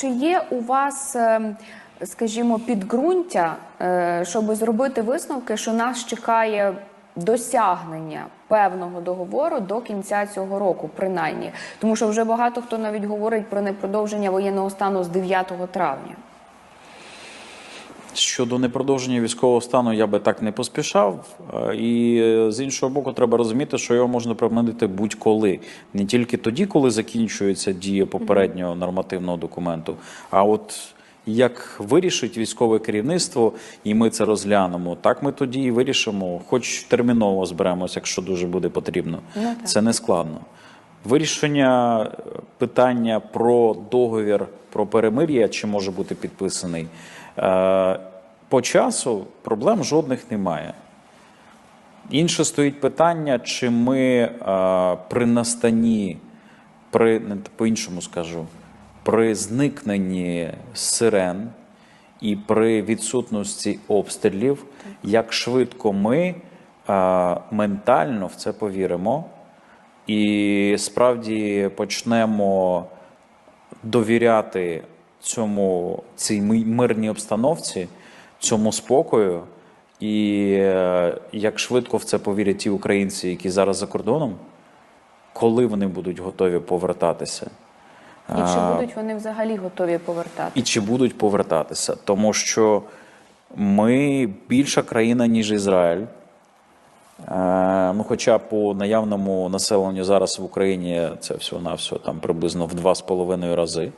Чи є у вас, е, скажімо, підґрунтя, е, щоб зробити висновки, що нас чекає досягнення певного договору до кінця цього року, принаймні, тому що вже багато хто навіть говорить про непродовження воєнного стану з 9 травня. Щодо непродовження військового стану, я би так не поспішав. Е, І е, з іншого боку, треба розуміти, що його можна примінити будь-коли, не тільки тоді, коли закінчується дія попереднього нормативного документу, а от як вирішить військове керівництво, і ми це розглянемо, так ми тоді і вирішимо, хоч терміново зберемося, якщо дуже буде потрібно. Ну. Це не складно. Вирішення е, питання про договір про перемир'я, чи може бути підписаний, е, по часу проблем жодних немає. Інше стоїть питання, чи ми е, при настанні, при по-іншому скажу, при зникненні сирен і при відсутності обстрілів, як швидко ми е, ментально в це повіримо і справді почнемо довіряти цьому цій мирній обстановці, цьому спокою. І е, як швидко в це повірять ті українці, які зараз за кордоном, коли вони будуть готові повертатися? І чи будуть вони взагалі готові повертати? і чи будуть повертатися? Тому що ми більша країна, ніж Ізраїль. Ну, хоча по наявному населенню зараз в Україні це всього на всього там приблизно в два з половиною рази.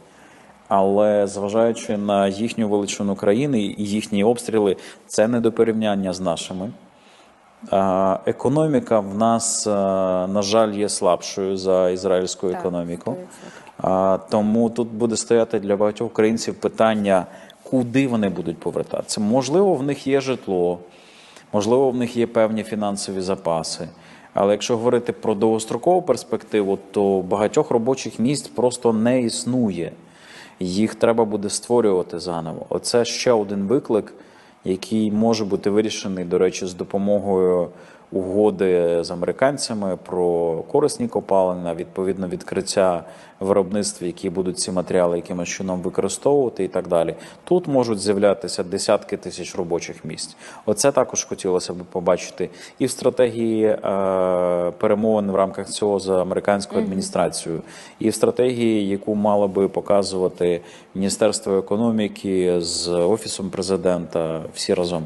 Але зважаючи на їхню величину країни і їхні обстріли, це не до порівняння з нашими. Економіка в нас, е, на жаль, є слабшою за ізраїльську економіку. 100%. Тому тут буде стояти для багатьох українців питання, куди вони будуть повертатися. Можливо, в них є житло, можливо, в них є певні фінансові запаси. Але якщо говорити про довгострокову перспективу, то багатьох робочих місць просто не існує. Їх треба буде створювати заново. Оце ще один виклик, який може бути вирішений, до речі, з допомогою угоди з американцями про корисні копалини, відповідно відкриття виробництв, які будуть ці матеріали якимось чином використовувати, і так далі. Тут можуть з'являтися десятки тисяч робочих місць. Оце також хотілося б побачити і в стратегії е, перемовин в рамках цього з американською адміністрацією, і в стратегії, яку мало би показувати Міністерство економіки з офісом президента всі разом.